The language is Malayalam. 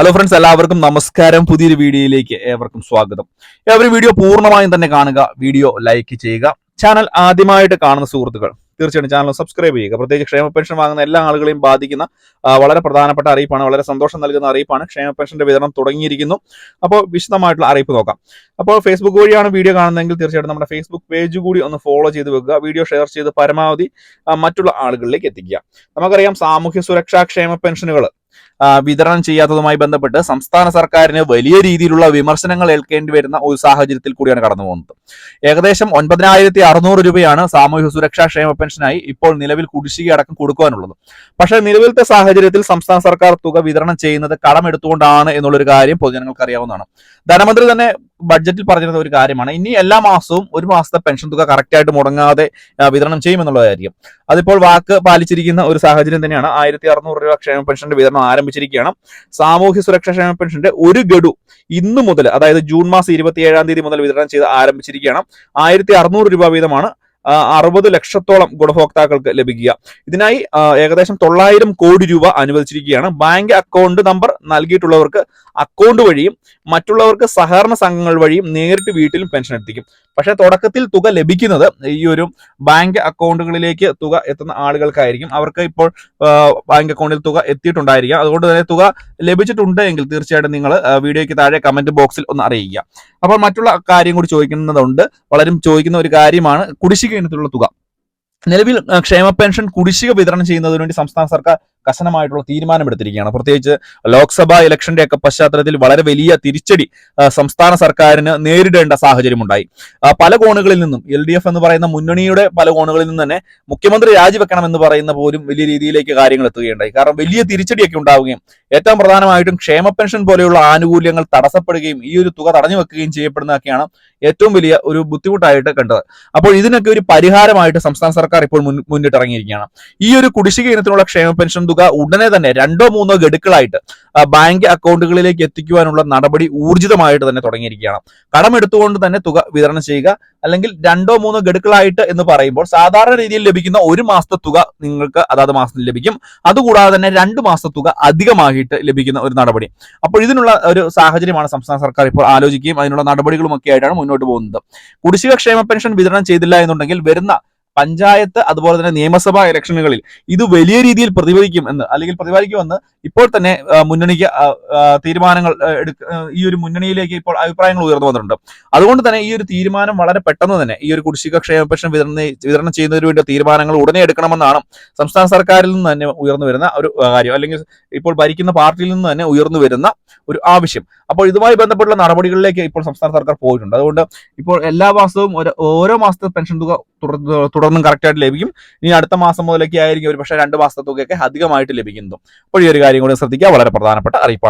ഹലോ ഫ്രണ്ട്സ് എല്ലാവർക്കും നമസ്കാരം. പുതിയൊരു വീഡിയോയിലേക്ക് ഏവർക്കും സ്വാഗതം. ഏവരും വീഡിയോ പൂർണമായും തന്നെ കാണുക വീഡിയോ ലൈക്ക് ചെയ്യുക. ചാനൽ ആദ്യമായിട്ട് കാണുന്ന സുഹൃത്തുക്കൾ തീർച്ചയായിട്ടും ചാനൽ സബ്സ്ക്രൈബ് ചെയ്യുക. പ്രത്യേകിച്ച് ക്ഷേമ പെൻഷൻ വാങ്ങുന്ന എല്ലാ ആളുകളെയും ബാധിക്കുന്ന വളരെ പ്രധാനപ്പെട്ട അറിയിപ്പാണ് വളരെ സന്തോഷം നൽകുന്ന അറിയിപ്പാണ്. ക്ഷേമ പെൻഷന്റെ വിതരണം തുടങ്ങിയിരിക്കുന്നു. അപ്പോൾ വിശദമായിട്ടുള്ള അറിയിപ്പ് നോക്കാം. അപ്പോൾ ഫേസ്ബുക്ക് വഴിയാണ് വീഡിയോ കാണുന്നതെങ്കിൽ തീർച്ചയായിട്ടും നമ്മുടെ ഫേസ്ബുക്ക് പേജ് കൂടി ഒന്ന് ഫോളോ ചെയ്ത് വെക്കുക. വീഡിയോ ഷെയർ ചെയ്ത് പരമാവധി മറ്റുള്ള ആളുകളിലേക്ക് എത്തിക്കുക. നമുക്കറിയാം സാമൂഹ്യ സുരക്ഷാ ക്ഷേമ പെൻഷനുകൾ വിതരണം ചെയ്യാത്തതുമായി ബന്ധപ്പെട്ട് സംസ്ഥാന സർക്കാരിന് വലിയ രീതിയിലുള്ള വിമർശനങ്ങൾ ഏൽക്കേണ്ടി വരുന്ന ഒരു സാഹചര്യത്തിൽ കൂടിയാണ് കടന്നു പോകുന്നത്. ഏകദേശം ഒൻപതിനായിരത്തി അറുന്നൂറ് രൂപയാണ് സാമൂഹ്യ സുരക്ഷാ ക്ഷേമ പെൻഷനായി ഇപ്പോൾ നിലവിൽ കുടിശ്ശിക അടക്കം കൊടുക്കുവാനുള്ളത്. പക്ഷേ നിലവിലത്തെ സാഹചര്യത്തിൽ സംസ്ഥാന സർക്കാർ തുക വിതരണം ചെയ്യുന്നത് കടമെടുത്തുകൊണ്ടാണ് എന്നുള്ളൊരു കാര്യം പൊതുജനങ്ങൾക്ക് അറിയാവുന്നതാണ് ധനമന്ത്രി തന്നെ ബഡ്ജറ്റിൽ പറഞ്ഞിരുന്ന ഒരു കാര്യമാണ്. ഇനി എല്ലാ മാസവും ഒരു മാസത്തെ പെൻഷൻ തുക കറക്റ്റായിട്ട് മുടങ്ങാതെ വിതരണം ചെയ്യുമെന്നുള്ളതായിരിക്കും. അതിപ്പോൾ വാക്ക് പാലിച്ചിരിക്കുന്ന ഒരു സാഹചര്യം തന്നെയാണ്. ആയിരത്തി അറുന്നൂറ് രൂപ ക്ഷേമ പെൻഷന്റെ വിതരണം ആരംഭിച്ചിരിക്കുകയാണ്. സാമൂഹ്യ സുരക്ഷാ ക്ഷേമ പെൻഷന്റെ ഒരു ഗഡു ഇന്നു മുതൽ അതായത് ജൂൺ മാസം ഇരുപത്തി ഏഴാം തീയതി മുതൽ വിതരണം ചെയ്ത് ആരംഭിച്ചിരിക്കുകയാണ്. ആയിരത്തി അറുന്നൂറ് രൂപ വീതമാണ് അറുപത് ലക്ഷത്തോളം ഗുണഭോക്താക്കൾക്ക് ലഭിക്കുക. ഇതിനായി ഏകദേശം തൊള്ളായിരം കോടി രൂപ അനുവദിച്ചിരിക്കുകയാണ്. ബാങ്ക് അക്കൗണ്ട് നമ്പർ നൽകിയിട്ടുള്ളവർക്ക് അക്കൗണ്ട് വഴിയും മറ്റുള്ളവർക്ക് സഹകരണ സംഘങ്ങൾ വഴിയും നേരിട്ട് വീട്ടിലും പെൻഷൻ എത്തിക്കും. പക്ഷേ തുടക്കത്തിൽ തുക ലഭിക്കുന്നത് ഈ ഒരു ബാങ്ക് അക്കൗണ്ടുകളിലേക്ക് തുക എത്തുന്ന ആളുകൾക്കായിരിക്കും. അവർക്ക് ഇപ്പോൾ ബാങ്ക് അക്കൗണ്ടിൽ തുക എത്തിയിട്ടുണ്ടായിരിക്കാം. അതുകൊണ്ട് തന്നെ തുക ലഭിച്ചിട്ടുണ്ട് എങ്കിൽ തീർച്ചയായിട്ടും നിങ്ങൾ വീഡിയോയ്ക്ക് താഴെ കമന്റ് ബോക്സിൽ ഒന്ന് അറിയിക്കുക. അപ്പോൾ മറ്റുള്ള കാര്യം കൂടി ചോദിക്കുന്നതുണ്ട്. വളരെ ചോദിക്കുന്ന ഒരു കാര്യമാണ് കുടിശ്ശിക ഇനത്തിലുള്ള തുക. നിലവിൽ ക്ഷേമ പെൻഷൻ കുടിശ്ശിക വിതരണം ചെയ്യുന്നതിന് വേണ്ടി സംസ്ഥാന സർക്കാർ കർശനമായിട്ടുള്ള തീരുമാനമെടുത്തിരിക്കുകയാണ് പ്രത്യേകിച്ച് ലോക്സഭാ ഇലക്ഷന്റെ ഒക്കെ പശ്ചാത്തലത്തിൽ വളരെ വലിയ തിരിച്ചടി സംസ്ഥാന സർക്കാരിന് നേരിടേണ്ട സാഹചര്യമുണ്ടായി. പല കോണുകളിൽ നിന്നും എൽ ഡി എഫ് എന്ന് പറയുന്ന മുന്നണിയുടെ പല കോണുകളിൽ നിന്ന് തന്നെ മുഖ്യമന്ത്രി രാജിവെക്കണം എന്ന് പറയുന്ന പോലും വലിയ രീതിയിലേക്ക് കാര്യങ്ങൾ എത്തുകയുണ്ടായി. കാരണം വലിയ തിരിച്ചടിയൊക്കെ ഉണ്ടാവുകയും ഏറ്റവും പ്രധാനമായിട്ടും ക്ഷേമ പെൻഷൻ പോലെയുള്ള ആനുകൂല്യങ്ങൾ തടസ്സപ്പെടുകയും ഈ ഒരു തുക തടഞ്ഞു വെക്കുകയും ചെയ്യപ്പെടുന്നതൊക്കെയാണ് ഏറ്റവും വലിയ ഒരു ബുദ്ധിമുട്ടായിട്ട് കണ്ടത്. അപ്പോൾ ഇതിനൊക്കെ ഒരു പരിഹാരമായിട്ട് സംസ്ഥാന സർക്കാർ ഇപ്പോൾ മുന്നിട്ടിറങ്ങിയിരിക്കുകയാണ്. ഈ ഒരു കുടിശ്ശിക ഇനത്തിനുള്ള ക്ഷേമ പെൻഷൻ തുക ഉടനെ തന്നെ രണ്ടോ മൂന്നോ ഗഡുക്കളായിട്ട് ബാങ്ക് അക്കൗണ്ടുകളിലേക്ക് എത്തിക്കുവാനുള്ള നടപടി ഊർജിതമായിട്ട് തന്നെ തുടങ്ങിയിരിക്കുകയാണ്. കടമെടുത്തുകൊണ്ട് തന്നെ തുക വിതരണം ചെയ്യുക അല്ലെങ്കിൽ രണ്ടോ മൂന്നോ ഗഡുക്കളായിട്ട് എന്ന് പറയുമ്പോൾ സാധാരണ രീതിയിൽ ലഭിക്കുന്ന ഒരു മാസത്തെ തുക നിങ്ങൾക്ക് അതാത് മാസത്തിൽ ലഭിക്കും. അതുകൂടാതെ തന്നെ രണ്ട് മാസത്തെ തുക അധികമായിട്ട് ലഭിക്കുന്ന ഒരു നടപടി. അപ്പോൾ ഇതിനുള്ള ഒരു സാഹചര്യമാണ് സംസ്ഥാന സർക്കാർ ഇപ്പോൾ ആലോചിക്കുകയും അതിനുള്ള നടപടികളും ഒക്കെ ആയിട്ടാണ് മുന്നോട്ട് പോകുന്നത്. കുടിശ്ശിക ക്ഷേമ പെൻഷൻ വിതരണം ചെയ്തില്ല എന്നുണ്ടെങ്കിൽ വരുന്ന പഞ്ചായത്ത് അതുപോലെ തന്നെ നിയമസഭാ ഇലക്ഷനുകളിൽ ഇത് വലിയ രീതിയിൽ പ്രതിഫലിക്കും എന്ന് അല്ലെങ്കിൽ പ്രതിഫലിക്കുമെന്ന് ഇപ്പോൾ തന്നെ മുന്നണിക്ക് തീരുമാനങ്ങൾ ഈ ഒരു മുന്നണിയിലേക്ക് ഇപ്പോൾ അഭിപ്രായങ്ങൾ ഉയർന്നു വന്നിട്ടുണ്ട്. അതുകൊണ്ട് തന്നെ ഈ ഒരു തീരുമാനം വളരെ പെട്ടെന്ന് തന്നെ ഈ ഒരു കുടിശ്ശിക ക്ഷേമ പെൻഷൻ വിതരണം വിതരണം ചെയ്യുന്നതിന് വേണ്ടി തീരുമാനങ്ങൾ ഉടനെ എടുക്കണമെന്നാണ് സംസ്ഥാന സർക്കാരിൽ നിന്ന് തന്നെ ഉയർന്നു വരുന്ന ഒരു കാര്യം. അല്ലെങ്കിൽ ഇപ്പോൾ ഭരിക്കുന്ന പാർട്ടിയിൽ നിന്ന് തന്നെ ഉയർന്നു വരുന്ന ഒരു ആവശ്യം. അപ്പോൾ ഇതുമായി ബന്ധപ്പെട്ടുള്ള നടപടികളിലേക്ക് ഇപ്പോൾ സംസ്ഥാന സർക്കാർ പോയിട്ടുണ്ട്. അതുകൊണ്ട് ഇപ്പോൾ എല്ലാ മാസവും ഓരോ മാസത്തെ പെൻഷൻ തുക തുടർന്നും കറക്റ്റായിട്ട് ലഭിക്കും. ഇനി അടുത്ത മാസം മുതലൊക്കെ ആയിരിക്കും ഒരു പക്ഷേ രണ്ട് മാസത്തെ തുകയൊക്കെ അധികമായിട്ട് ലഭിക്കുന്നതും. അപ്പോൾ ഈ ഒരു കാര്യം കൂടി ശ്രദ്ധിക്കുക. വളരെ പ്രധാനപ്പെട്ട അറിയിപ്പാണ്.